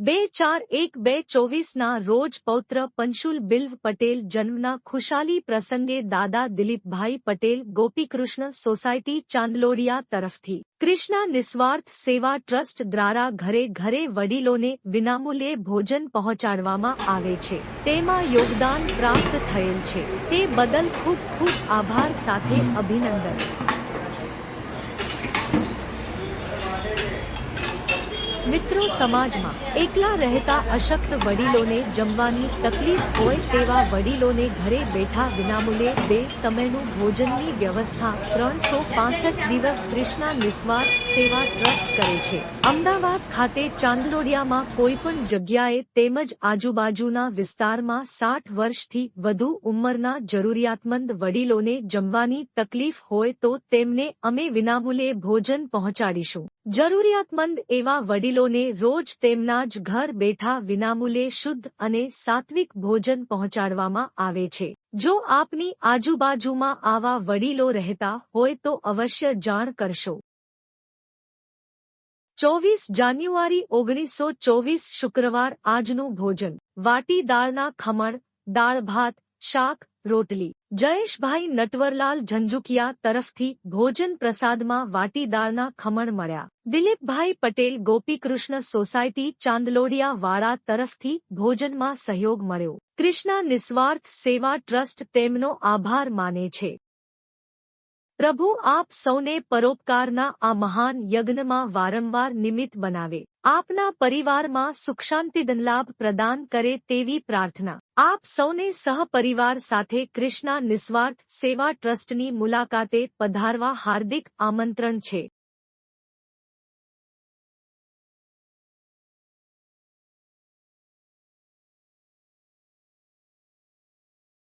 બે ચાર એક બે ચોવીસના રોજ પૌત્ર પંશુલ બિલ્વ પટેલ જન્મના ખુશાલી પ્રસંગે દાદા દિલીપભાઈ પટેલ ગોપીકૃષ્ણ સોસાયટી ચાંદલોડિયા તરફથી. કૃષ્ણા નિસ્વાર્થ સેવા ટ્રસ્ટ દ્વારા ઘરે ઘરે વડીલોને વિનામૂલ્યે ભોજન પહોંચાડવામાં આવે છે. તેમાં યોગદાન પ્રાપ્ત થયેલ છે. તે બદલ ખૂબ ખૂબ આભાર સાથે અભિનંદન. મિત્રો સમાજમાં એકલા રહેતા અશક્ત વડીલોને જમવાની તકલીફ હોય તેવા વડીલોને ઘરે બેઠા વિનામૂલ્યે બે સમયનું ભોજનની વ્યવસ્થા ત્રણસો પાસઠ દિવસ કૃષ્ણા નિસ્વાર્થ સેવા ટ્રસ્ટ કરે છે. અમદાવાદ ખાતે ચાંદલોડિયામાં કોઈ પણ જગ્યાએ તેમજ આજુબાજુના વિસ્તારમાં સાઠ વર્ષથી વધુ ઉંમરના જરૂરિયાતમંદ વડીલોને જમવાની તકલીફ હોય તો તેમને અમે વિનામૂલ્યે ભોજન પહોંચાડીશું. જરૂરિયાતમંદ એવા વડીલોને રોજ તેમના જ ઘર બેઠા વિનામૂલ્યે શુદ્ધ અને સાત્વિક ભોજન પહોંચાડવામાં આવે છે. જો આપની આજુબાજુમાં આવા વડીલો રહેતા હોય તો અવશ્ય જાણ કરશો. ચોવીસ જાન્યુઆરી ઓગણીસો ચોવીસ શુક્રવાર આજનું ભોજન. વાટી દાળના ખમણ, દાળ ભાત, શાક રોટલી. જયેશભાઈ નટવરલાલ ઝંઝુકિયા તરફથી ભોજન પ્રસાદમાં વાટીદારના ખમણ મળ્યા. દિલીપભાઈ પટેલ ગોપીકૃષ્ણ સોસાયટી ચાંદલોડિયા વાળા તરફથી ભોજનમાં સહયોગ મળ્યો. કૃષ્ણા નિસ્વાર્થ સેવા ટ્રસ્ટ તેમનો આભાર માને છે. પ્રભુ આપ સૌને પરોપકારના આ મહાન યજ્ઞમાં વારંવાર નિમિત્ત બનાવે. આપના પરિવારમાં સુખશાંતિદન લાભ પ્રદાન કરે તેવી પ્રાર્થના. આપ સૌને સહપરિવાર સાથે કૃષ્ણા નિસ્વાર્થ સેવા ટ્રસ્ટની મુલાકાતે પધારવા હાર્દિક આમંત્રણ છે.